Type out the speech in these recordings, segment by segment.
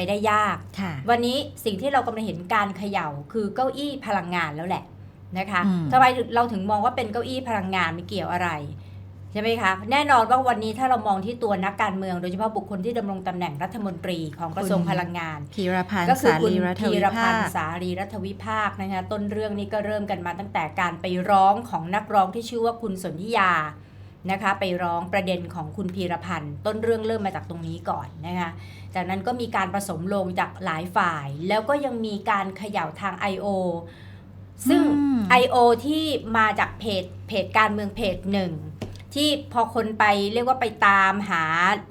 ไปได้ยาก ค่ะ วันนี้สิ่งที่เรากำลังเห็นการเขย่าคือเก้าอี้พลังงานแล้วแหละนะคะอืม ทำไมเราถึงมองว่าเป็นเก้าอี้พลังงานไม่เกี่ยวอะไรใช่ไหมคะแน่นอนว่าวันนี้ถ้าเรามองที่ตัวนักการเมือง โดยเฉพาะบุคคลที่ดำรงตำแหน่งรัฐมนตรีของกระทรวงพลังงาน พีรพันธ์ก็คือสาคุณรีรัฐพีวิรภาพันคธ์สารีรัฐวิภาคนะคะต้นเรื่องนี้ก็เริ่มกันมาตั้งแต่การไปร้องของนักร้องที่ชื่อว่าคุณสนธิยา นะคะไปร้องประเด็นของคุณพีรพันธ์ต้นเรื่องเริ่มมาจากตรงนี้ก่อนนะคะจากนั้นก็มีการผสมลงจากหลายฝ่าย แล้วก็ยังมีการเขย่าทาง I.O. ซึ่งอืม I.O. ที่มาจากเพจเพจการเมืองเพจหนึ่งที่พอคนไปเรียกว่าไปตามหา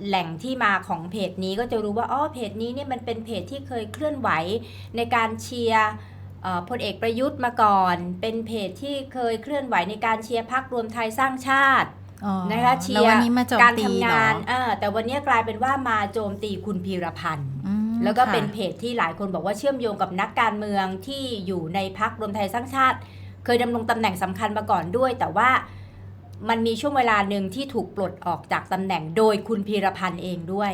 แหล่งที่มาของเพจนี้ก็จะรู้ว่าอ๋อเพจนี้เนี่ยมันเป็นเพจที่เคยเคลื่อนไหวในการเชียร์เอ่อพลเอกประยุทธ์มาก่อน เป็นเพจที่เคยเคลื่อนไหวในการเชียร์พรรครวมไทยสร้างชาติอ๋อ นะคะเชีแล้วยวันร์นี้มาโจมการตีทำเหรองานเออแต่วันนี้กลายเป็นว่ามาโจมตีคุณพีรพันธ์อืมแล้วก็ค่ะเป็นเพจที่หลายคนบอกว่าเชื่อมโยงกับนักการเมืองที่อยู่ในพักรวมไทยสร้างชาติ เคยดำรงตำแหน่งสำคัญมาก่อนด้วย แต่ว่ามันมีช่วงเวลาหนึ่งที่ถูกปลดออกจากตำแหน่งโดยคุณพีรพันธ์เองด้วย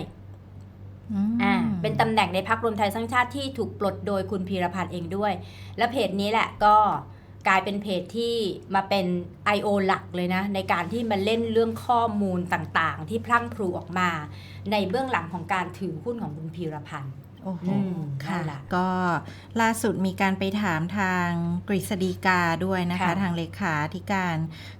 อืมอ่าเป็นตำแหน่งในพักรวมไทยสร้างชาติที่ถูกปลดโดยคุณพีรพันธ์เองด้วย และเพจนี้แหละก็ กลายเป็นเพจที่มาเป็น I.O. หลักเลยนะ ในการที่มาเล่นเรื่องข้อมูลต่างๆ ที่พลั่งพลูออกมา ในเบื้องหลังของการถือหุ้นของคุณพีรพันธ์ โอ้โหอืมค่ะนั่นแหละก็ล่าสุดมีการไปถามทางกฤษฎีกาด้วยนะคะค่ะทางเลขาธิการ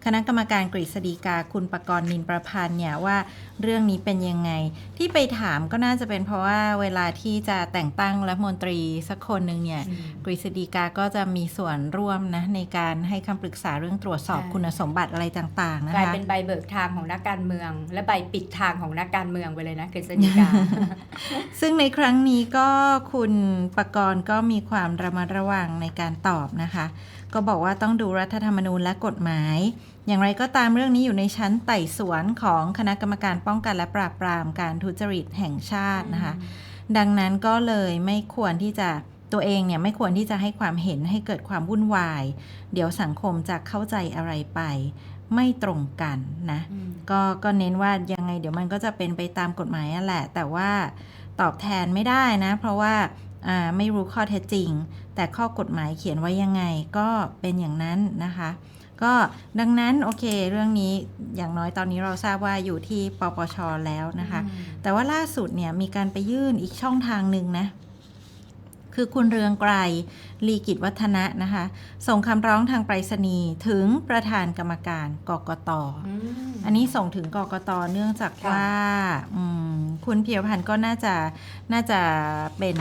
คณะกรรมการกฤษฎีกาคุณประกรณ์นินประพันธ์เนี่ยว่าเรื่องนี้เป็นยังไง ที่ไปถามก็น่าจะเป็นเพราะว่าเวลาที่จะแต่งตั้งรัฐมนตรีสักคนหนึ่งเนี่ยกฤษฎีกาก็จะมีส่วนร่วมนะในการให้คำปรึกษาเรื่องตรวจสอบใช่คุณสมบัติอะไรต่างๆนะกลายคะเป็นใบเบิกทางของนักการเมือง และใบปิดทางของนักการเมืองไปเลยนะกฤษฎีกา ซึ่งในครั้งนี้ก็คุณประกรณ์ก็มีความระมัดระวังในการตอบนะคะ ก็บอกว่าต้องดูรัฐธรรมนูญและกฎหมาย อย่างไรก็ตามเรื่องนี้อยู่ในชั้นไต่สวนของคณะกรรมการป้องกันและปราบปรามการทุจริตแห่งชาตินะคะ ดังนั้นก็เลยไม่ควรที่จะตัวเองเนี่ยไม่ควรที่จะให้ความเห็นให้เกิดความวุ่นวาย เดี๋ยวสังคมจะเข้าใจอะไรไป ไม่ตรงกันนะอืมก็ก็เน้นว่ายังไงเดี๋ยวมันก็จะเป็นไปตามกฎหมายนั่นแหละ แต่ว่า ตอบแทนไม่ได้นะ เพราะว่าอ่าไม่รู้ข้อเท็จจริง แต่ข้อกฎหมายเขียนไว้ยังไงก็เป็นอย่างนั้นนะคะ ก็ดังนั้นโอเค เรื่องนี้อย่างน้อยตอนนี้เราทราบว่าอยู่ที่ปปชแล้วนะคะ แต่ว่าล่าสุดเนี่ยมีการไปยื่นอีกช่องทางหนึ่งนะ คือคุณเรืองไกรลีกิจวัฒนะนะคะ ส่งคำร้องทางไปรษณีย์ถึงประธานกรรมการกกตอืมอันนี้ส่งถึงกกตเนื่องจากค่ะว่าอืมคุณเพียรพันธ์ก็น่าจะน่าจะเป็น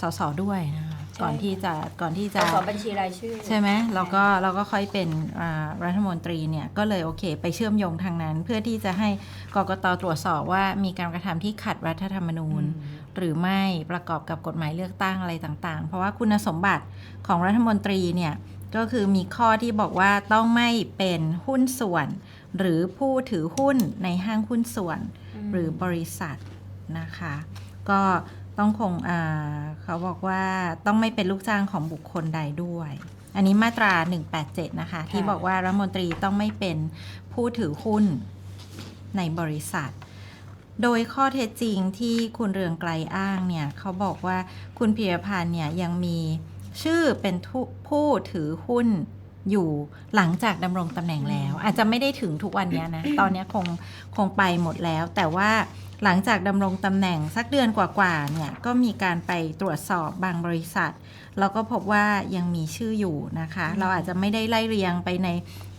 สสด้วยนะคะก่อนที่จะก่อนที่สจะสบัญชีรายชื่อ ใช่ไหมเราก็เราก็ค่อยเป็นอ่ารัฐมนตรีเนี่ยก็เลยโอเค ไปเชื่อมโยงทางนั้น เพื่อที่จะให้กกตตรวจสอบว่ามีการกระทำที่ขัดรัฐธรรมนูญ หรือไม่ประกอบกับกฎหมายเลือกตั้งอะไรต่างๆ เพราะว่าคุณสมบัติของรัฐมนตรีเนี่ยก็คือมีข้อที่บอกว่าต้องไม่เป็นหุ้นส่วน หรือผู้ถือหุ้นในห้างหุ้นส่วน หรือบริษัทนะคะ ก็ต้องคงอ่าเขาบอกว่าต้องไม่เป็นลูกจ้างของบุคคลใดด้วย อันนี้มาตรา 187 นะคะ ที่บอกว่ารัฐมนตรีต้องไม่เป็นผู้ถือหุ้นในบริษัท โดยข้อเท็จจริงที่คุณเรืองไกลอ้างเนี่ยเขาบอกว่าคุณพีรพันธ์เนี่ยยังมีชื่อเป็นทุผู้ถือหุ้นอยู่หลังจากดำรงตำแหน่งแล้ว อาจจะไม่ได้ถึงทุกวันเนี้ยนะ ตอนเนี้ยคงคงไปหมดแล้ว แต่ว่าหลังจากดำรงตำแหน่งสักเดือนกว่าๆเนี่ยก็มีการไปตรวจสอบบางบริษัทแล้วก็พบว่ายังมีชื่ออยู่นะคะ เราอาจจะไม่ได้ไล่เรียงไปใน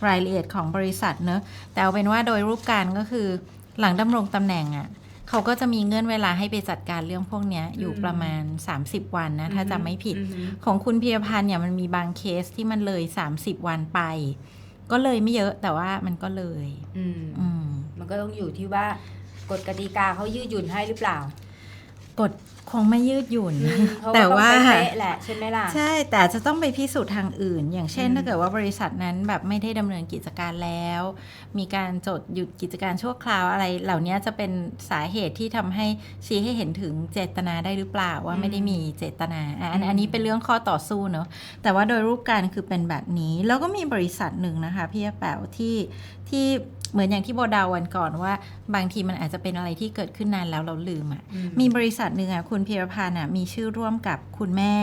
รายละเอียดของบริษัทเนอะแต่เอาเป็นว่าโดยรูปการก็คือ หลังดำรงตำแหน่งอะ่ะเขาก็จะมีเงื่อนเวลาให้ไปจัดการเรื่องพวกเนี้ยอยู่อืมประมาณ 30 วันนะถ้าจำไม่ผิดอืมของคุณพีรพันธ์เนี่ยมันมีบางเคสที่มันเลย 30 วันไป ก็เลยไม่เยอะแต่ว่ามันก็เลย อืมอืมมันก็ต้องอยู่ที่ว่ากฎกติกาเขายืดหยุ่นให้หรือเปล่า กฎคงไม่ยืดหยุ่นอืมเพระแต่ว่าต้องเป๊ะๆแหละใช่ไหมล่ะ ใช่ แต่อาจจะต้องไปพิสูจน์ทางอื่น อย่างเช่นอืมถ้าเกิดว่าบริษัทนั้นแบบไม่ได้ดำเนินกิจการแล้ว มีการจดหยุดกิจการชั่วคราวอะไร เหล่านี้จะเป็นสาเหตุที่ทำให้ชี้ให้เห็นถึงเจตนาได้หรือเปล่าว่าไม่ได้มีเจตนาอะอันอันนี้เป็นเรื่องข้อต่อสู้เนอะแต่ว่าโดยรูปการคือเป็นแบบนี้ แล้วก็มีบริษัทหนึ่งนะคะพี่แป๋วที่ที่ เหมือนอย่างที่โบเดาวันก่อนว่า บางทีมันอาจจะเป็นอะไรที่เกิดขึ้นนานแล้วเราลืมอะอืมีบริษัทหนึ่งอะคุณพีรพันธ์อะมีชื่อร่วมกับคุณแม่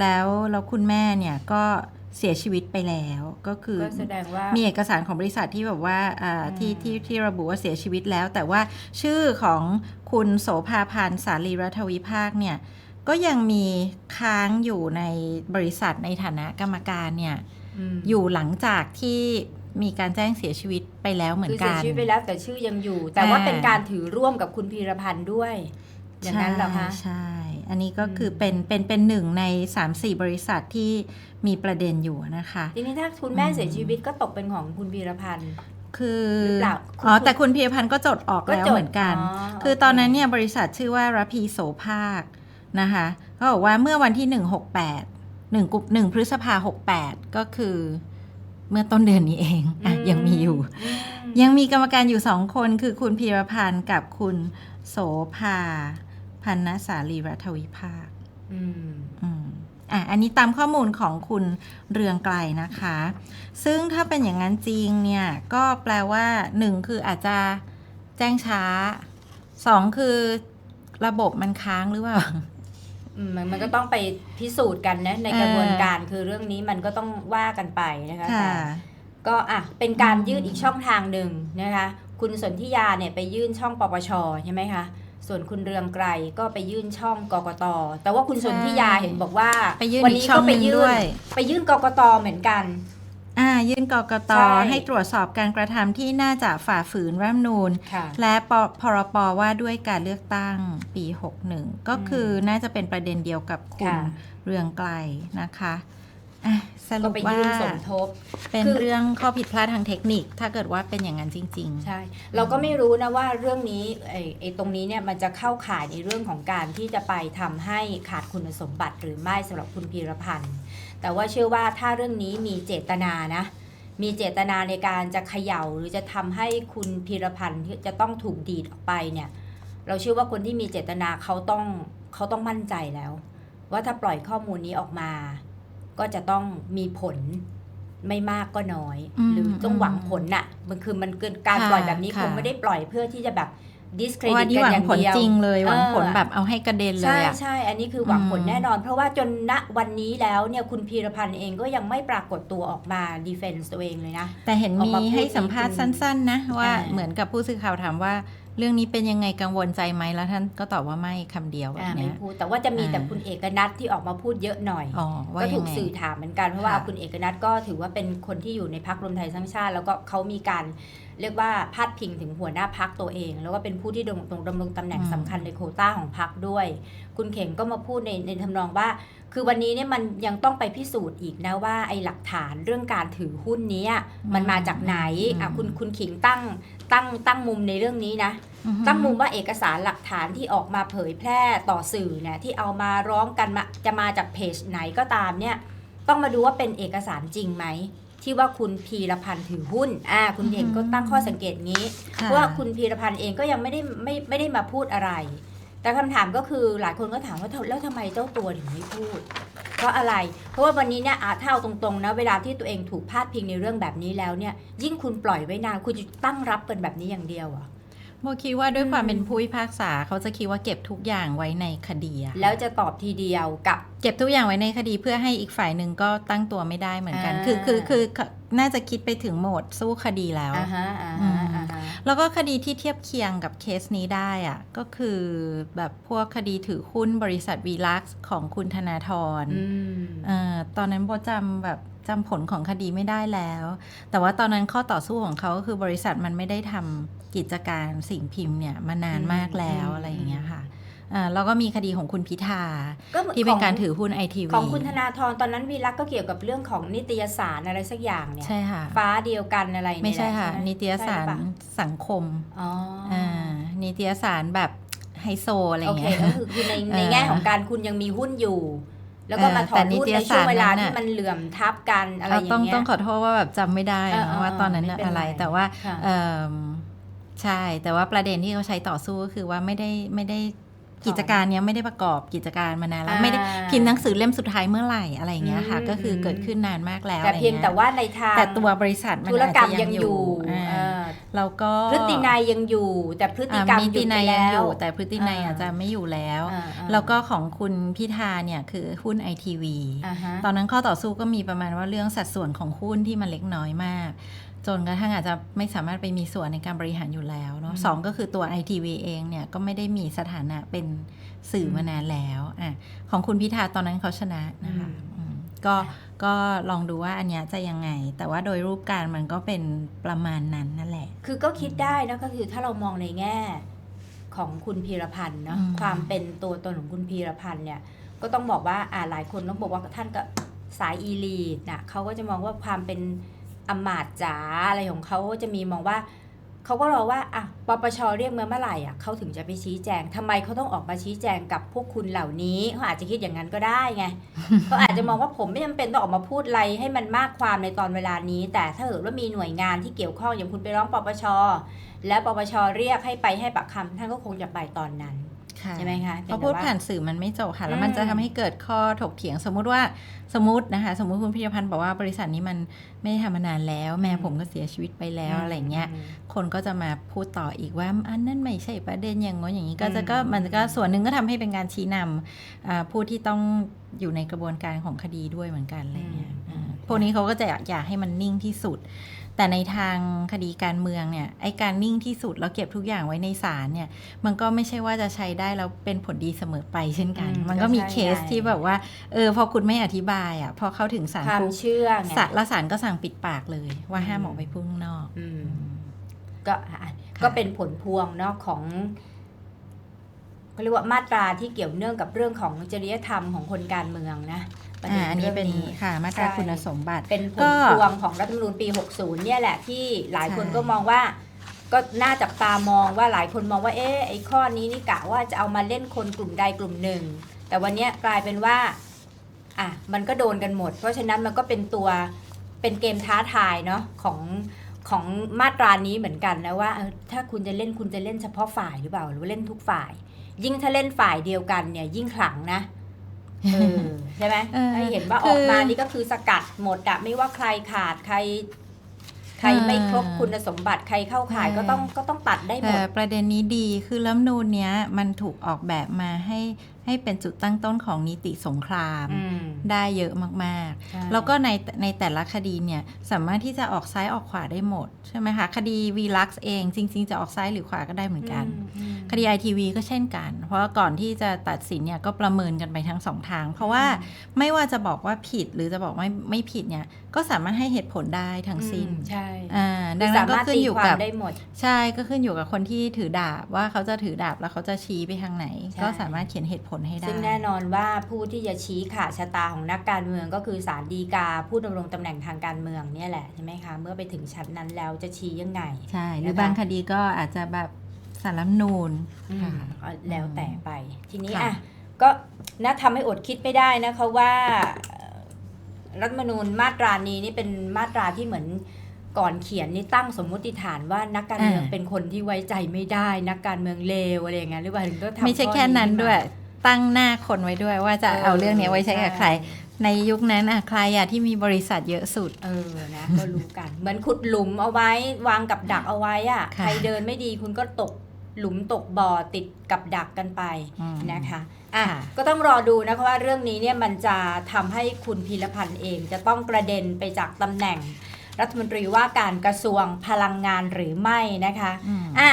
แล้วแล้วคุณแม่เนี่ยก็เสียชีวิตไปแล้วก็คือก็แสดงว่ามีเอกสารของบริษัทที่แบบว่าอ่าอืมที่ที่ที่ระบุว่าเสียชีวิตแล้ว แต่ว่าชื่อของคุณโสภาพันธ์สาลีรัฐวิภาคเนี่ยก็ยังมีค้างอยู่ในบริษัทในฐานะกรรมการเนี่ยมอยู่หลังจากที่ มีการแจ้งเสียชีวิตไปแล้วเหมือคืนอเสีกัยนชีวิตไปแล้วแต่ชื่อยังอยู่ แต่ว่าอ่าเป็นการถือร่วมกับคุณพีรพันธ์ด้วย อย่างนั้นเหรอคะใช่ใช่อันนี้ก็คืออมเป็นเป็นเป็นหนึ่งใน 3-4 บริษัทที่มีประเด็นอยู่นะคะ ทีนี้ถ้าคุณแม่อืมเสียชีวิตก็ตกเป็นของคุณพีรพันธ์คือหรือเปล่าอ๋อแต่คุณพีรพันธ์ก็จดออกก็แล้วจดเหมือนกันอ๋อคือตอนนั้นโอเคเนี่ยบริษัทชื่อว่าระพีโสภาคนะคะก็บอกว่าเมื่อวันที่ 168 1กุ1พฤษภา68 ก็คือ เมื่อต้นเดือนนี้เองอะยังมีอยู่อืมยังมีกรรมการอยู่สองคนคือคุณพีรพันธ์กับคุณโสภา พันนสาลีรัฐวิภาคอืมอืมอะอันนี้ตามข้อมูลของคุณเรืองไกลนะคะ ซึ่งถ้าเป็นอย่างนั้นจริงเนี่ย ก็แปลว่าหนึ่งคืออาจจะแจ้งช้าสองคือระบบมันค้างหรือเปล่าอื มมันมันก็ต้องไปพิสูจน์กันนะในกระบวนการคือเรื่องนี้มันก็ต้องว่ากันไปนะคะค่ะแต่ก็อะเป็นการอืมยื่นอีกช่องทางหนึ่งนะคะคุณสนธิยาเนี่ยไปยื่นช่องปปชใช่ไหมคะส่วนคุณเรืองไกรก็ไปยื่นช่องกกต แต่ว่าคุณสนธิยาเห็นบอกว่าไปยื่นวัอีกนี้ช่อก็งหไปนึ่งยื่ด้นวยไปยื่นกกตเหมือนกัน อ่ายื่นกกตใช่ให้ตรวจสอบการกระทำที่น่าจะฝ่าฝืนรัฐธรรมนูญ ค่ะ และปพรปว่าด้วยการเลือกตั้งปี 61 ก็คือน่าจะเป็นประเด็นเดียวกับคุณค่ะ เรืองไกลนะคะ อะสก็รุปไปว่ายื่นสมทบ เป็นคือ เรื่องข้อผิดพลาดทางเทคนิค ถ้าเกิดว่าเป็นอย่างนั้นจริง ใช่ เราก็ไม่รู้นะว่าเรื่องนี้ไอ้ไอ้ตรงนี้เนี่ยมันจะเข้าข่ายในเรื่องของการที่จะไปทำให้ขาดคุณสมบัติหรือไม่สำหรับคุณพีรพันธ์ แต่ว่าเชื่อว่าถ้าเรื่องนี้มีเจตนานะ มีเจตนาในการจะเขย่าหรือจะทำให้คุณพีรพันธ์ที่จะต้องถูกดีดออกไปเนี่ย เราเชื่อว่าคนที่มีเจตนาเขาต้องเขาต้องมั่นใจแล้ว ว่าถ้าปล่อยข้อมูลนี้ออกมา ก็จะต้องมีผลไม่มากก็น้อยอืมหรือต้องหวังผลน่ะ มันคือมันเกินการค่ะปล่อยแบบนี้ค่ะคงไม่ได้ปล่อยเพื่อที่จะแบบๆ discredit ว่านี่กัหนวัองย่างผลเดียวจริงเลยหวังผลเออแบบเอาให้กระเด็นเลใช่ยอะใช่อันนี้คือหวังผลอืมแน่นอน เพราะว่าจนณวันนี้แล้วเนี่ยคุณพีรพันธ์เองก็ยังไม่ปรากฏตัวออกมาดีเฟนซ์ตัวเองเลยนะ แต่เห็นออกมีมาพูดให้สัมภาษณ์จริงๆสั้น ๆ นะว่าอ่าเหมือนกับผู้สื่อข่าวถามว่า เรื่องนี้เป็นยังไงกังวลใจไหมแล้วท่านก็ตอบว่าไม่คำเดียวแบอ่าบไม่เนี้ยพูดแต่ว่าจะมีแต่อ่าคุณเอกนัทที่ออกมาพูดเยอะหน่อยอ๋อว่าก็ถูยักงไงสื่อถามเหมือนกันเพราะว่าค่ะคุณเอกนัทก็ถือว่าเป็นคนที่อยู่ในพักรวมไทยสร้างชาติ แล้วก็เขามีการเรียกว่าพาดพิงถึงหัวหน้าพักตัวเอง แล้วก็เป็นผู้ที่ดำรงดำรงตำแหน่งสำคัญในโควต้าของพักด้วย คุณเข่งก็มาพูดในในทำนองว่า คือวันนี้เนี่ยมันยังต้องไปพิสูจน์อีกนะว่าไอ้หลักฐานเรื่องการถือหุ้นเนี้ยมันมาจากไหนอะคุณคุณขิงตั้งตั้งตั้งมุมในเรื่องนี้นะอือฮึตั้งมุมว่าเอกสารหลักฐานที่ออกมาเผยแพร่ต่อสื่อเนี่ยที่เอามาร้องกันมาจะมาจากเพจไหนก็ตามเนี่ยต้องมาดูว่าเป็นเอกสารจริงไหมที่ว่าคุณพีรพันธ์ถือหุ้นอ่าคุณเองก็ตั้งข้อสังเกตงี้ค่ะเพราะว่าคุณพีรพันธ์เองก็ยังไม่ได้ไม่ไม่ได้มาพูดอะไร แต่คำถามก็คือหลายคนก็ถามว่าแล้วทำไมเจ้าตัวถึงไม่พูด เพราะอะไร เพราะว่าวันนี้เนี่ยอาถ้าเอาตรงๆนะเวลาที่ตัวเองถูกพาดพิงในเรื่องแบบนี้แล้วเนี่ยยิ่งคุณปล่อยไว้นานคุณจะตั้งรับกันแบบนี้อย่างเดียวเหรอะ โมคิดว่าด้วยความอืมเป็นผู้พิพากษาเขาจะคิดว่าเก็บทุกอย่างไว้ในคดีอะแล้วจะตอบทีเดียวกับเก็บทุกอย่างไว้ในคดีเพื่อให้อีกฝ่ายหนึ่งก็ตั้งตัวไม่ได้เหมือนกันอ่าคือคือคือน่าจะคิดไปถึงโหมดสู้คดีแล้วอ่าฮะอ่าอืฮะมอ่าฮะ แล้วก็คดีที่เทียบเคียงกับเคสนี้ได้อะก็คือแบบพวกคดีถือหุ้นบริษัทวีลักซ์ของคุณธนาธรอืมเออตอนนั้นโบจำแบบจำผลของคดีไม่ได้แล้ว แต่ว่าตอนนั้นข้อต่อสู้ของเขาก็คือบริษัทมันไม่ได้ทำกิจการสิ่งพิมพ์เนี่ยมานานมากแล้วอืมอะไรอย่างเงี้ยค่ะอ่า แล้วก็มีคดีของคุณพิธาก็หมือที่เป็นของการถือหุ้นไอทีวีของคุณธนาธรตอนนั้นวีลักษณ์ก็เกี่ยวกับเรื่องของนิตยสารอะไรสักอย่างเนี่ยใช่ค่ะฟ้าเดียวกันอะไรเนี่ยไม่ใช่ค่ะแหลนิตยสารใช่หอเปล่สังคมอ๋อออ่านิตยสารแบบไฮโซอะไรอโอย่างเคเงี้ยก็คือคือในเออในแง่ของการคุณยังมีหุ้นอยู่ แล้วก็มาถอแต่ดนิหุ้นตยในช่วงเวลาสารนั้นที่น่ะมันเหลื่อมทับกันอะไรอเราย่างต้องเงี้ยต้องขอโทษว่าแบบจำไม่ได้เออนะเออว่าตอนนั้นไม่เป็นอะไรไรแต่ว่าค่ะเอิ่มใช่ แต่ว่าประเด็นที่เขาใช้ต่อสู้ก็คือว่าไม่ได้ไม่ได้ กิจการเนี้ยไม่ได้ประกอบกิจการมานานแล้วอ่าไม่ได้พิมพ์หนังสือเล่มสุดท้ายเมื่อไหร่อะไรอย่างเงี้ยค่ะอืมก็คือเกิดขึ้นนานมากแล้วแต่เพียงอะไรแต่ว่าในทางแต่ตัวบริษัทมันธุรกรรมอาจจะยังอยู่อ่าเออแล้วก็พฤตินัยยังอยู่ แต่พฤติอ่ากรรมมีหยุติดนัไปยยังแล้อวยู่แต่พฤตินัยอ่าอาจจะไม่อยู่แล้วอ่าอ่าแล้วก็ของคุณพิธาเนี่ยคือหุ้นไอทีวีอ่าฮะตอนนั้นข้อต่อสู้ก็มีประมาณว่าเรื่องสัดส่วนของหุ้นที่มันเล็กน้อยมาก จนกระทั่งอาจจะไม่สามารถไปมีส่วนในการบริหารอยู่แล้วเนาะอืมสองก็คือตัว ITV เองเนี่ยก็ไม่ได้มีสถานะเป็นสื่อมานานแล้วอะของคุณพิธาตอนนั้นเขาชนะนะคะอืมก็ก็ลองดูว่าอันเนี้ยจะยังไง แต่ว่าโดยรูปการมันก็เป็นประมาณนั้นนั่นแหละ คือก็คิดได้นะก็คือถ้าเรามองในแง่ของคุณพีรพันธ์เนาะอืมความเป็นตัวตนของคุณพีรพันธ์เนี่ยก็ต้องบอกว่าอ่าหลายคนต้องบอกว่าท่านก็สายอีลีดนะเขาก็จะมองว่าความเป็น อำมาตย์จ๋าอะไรของเขาก็จะมีมองว่าเขาก็รอว่าอะปปชเรียกมาเมื่อไหร่อะเขาถึงจะไปชี้แจงทำไมเขาต้องออกมาชี้แจงกับพวกคุณเหล่านี้เขาอาจจะคิดอย่างนั้นก็ได้ไงเขาอาจจะมองว่าผมไม่จำเป็นต้องออกมาพูดอะไรให้มันมากความในตอนเวลานี้ แต่ถ้าเกิดว่ามีหน่วยงานที่เกี่ยวข้องอย่างคุณไปร้องปปชและปปชเรียกให้ไปให้ปากคำท่านก็คงจะไปตอนนั้นค่ะ ใช่ไหมคะเพราะพูดผ่านสื่อมันไม่จบค่ะแล้วมันอืมจะทำให้เกิดข้อถกเถียงสมมุติว่าสมมตินะคะ สมมุติคุณพิยพันธ์บอกว่าบริษัทนี้มันไม่ได้ทำมานานแล้ว แม่ผมก็เสียชีวิตไปแล้วอะไรเงี้ยคนก็จะมาพูดต่ออีกว่าอันนั้นไม่ใช่ประเด็นอย่างง้นอย่างนี้ก็จะก็อืมมันก็ส่วนหนึ่งก็ทำให้เป็นการชี้นำอ่าผู้ที่ต้องอยู่ในกระบวนการของคดีด้วยเหมือนกันอะไรเงี้ยอืมอ่าพวกนี้เขาก็จะอยากอยากให้มันนิ่งที่สุด แต่ในทางคดีการเมืองเนี่ยไอการนิ่งที่สุดแล้วเก็บทุกอย่างไว้ในศาลเนี่ย มันก็ไม่ใช่ว่าจะใช้ได้แล้วเป็นผลดีเสมอไปเช่นกันอืมมันก็มีก็ใช่เคสไงที่แบบว่าเออพอคุณไม่อธิบายอะพอเข้าถึงศาลความปุ๊บเชื่อไงศาลแล้วศาลก็สั่งปิดปากเลยว่าห้ามอืมออกไปพูดข้างนอกอืมอืมก็อะก็เป็นผลพวงเนาะของเขาเรียกว่ามาตราที่เกี่ยวเนื่องกับเรื่องของจริยธรรมของคนการเมืองนะ ประอ่าด็อันนี้เป็นรื่องค่ะมาตราใช่คุณสมบัติ เป็นผก็ลพวงของรัฐธรรมนูญปี 60 เนี่ยแหละที่หลายคนใช่ก็มองว่า ก็น่าจับตามองว่าหลายคนมองว่าเอ๊ะไอ้ข้อนี้นี่กะว่าจะเอามาเล่นคนกลุ่มใดกลุ่มหนึ่ง แต่วันเนี้ยกลายเป็นว่าอะมันก็โดนกันหมด เพราะฉะนั้นมันก็เป็นตัวเป็นเกมท้าทายเนาะของของมาตรานี้เหมือนกันนะว่าเออถ้าคุณจะเล่นคุณจะเล่นเฉพาะฝ่ายหรือเปล่า หรือว่าเล่นทุกฝ่าย ยิ่งถ้าเล่นฝ่ายเดียวกันเนี่ยยิ่งขลังนะเออ ใช่ไหมเออให้เห็นว่าคือออกมานี่ก็คือสกัดหมดอะไม่ว่าใครขาดใคร ใครไม่ครบอ่าคุณสมบัติใครเข้าข่ายใช่ก็ต้องก็ต้องตัดได้หมแต่ดประเด็นนี้ดีคือรัฐธรรมนูนเนี้ยมันถูกออกแบบมาให้ให้เป็นจุดตั้งต้นของนิติสงครามอืมได้เยอะมากใช่ๆแล้วก็ในในแต่ละคดีเนี่ยสามารถที่จะออกซ้ายออกขวาได้หมด ใช่ไหมคะ คดีวีลักซ์เองจริง ๆ จะออกซ้ายหรือขวาก็ได้เหมือนกันอืมอืม คดีไอทีวีก็เช่นกัน เพราะว่าก่อนที่จะตัดสินเนี่ยก็ประเมินกันไปทั้งสองทาง เพราะว่าไม่ว่าจะบอกว่าผิดหรือจะบอกไม่ไม่ผิดเนี่ย ก็สามารถให้เหตุผลได้ทั้งสิ้นอืมใช่อ่าดังนั้นก็สามารถขึ้นตีอยู่ความกับได้หมด ใช่ก็ขึ้นอยู่กับคนที่ถือดาบว่าเขาจะถือดาบแล้วเขาจะชี้ไปทางไหนใช่ก็สามารถเขียนเหตุผลให้ได้ ซึ่งแน่นอนว่าผู้ที่จะชี้ขาดชะตาของนักการเมืองก็คือศาลฎีกาผู้ดำรงตำแหน่งทางการเมืองเนี่ยแหละใช่ไหมคะเมื่อไปถึงชั้นนั้นแล้วจะชี้ยังไงใช่หรือนะคะบางคดีก็อาจจะแบบสารรัฐธรรมนูนอืมค่ะก็แล้วแต่ไป ทีนี้ค่ะ อะก็น่าทำให้อดคิดไม่ได้นะคะว่าเอ่อรัฐธรรมนูญมาตรานี้นี่เป็นมาตราที่เหมือนก่อนเขียนนี่ตั้งสมมุติฐานว่านักการเมืองเป็นคนที่ไว้ใจไม่ได้ นักการเมืองเลวอะไรอย่างเงี้ยหรือว่าถึงต้องทำไม่ใช่ข้อแค่นั้นขึ้มาด้วยตั้งหน้าคนไว้ด้วยว่าจะเออเอาเรื่องนี้ไว้ใช้กับใคร ในยุคนั้นอะใครอะที่มีบริษัทเยอะสุดเออนะก็รู้กัน เหมือนขุดหลุมเอาไว้วางกับดักเอาไว้อะค่ะ ใครเดินไม่ดีคุณก็ตก หลุมตกบ่อติดกับดักกันไปอืมนะคะอะค่ะก็ต้องรอดูนะคะว่าเรื่องนี้เนี่ยมันจะทำให้คุณพีรพันธ์เอง จะต้องกระเด็นไปจากตำแหน่งรัฐมนตรีว่าการกระทรวงพลังงานหรือไม่นะคะอืมอะ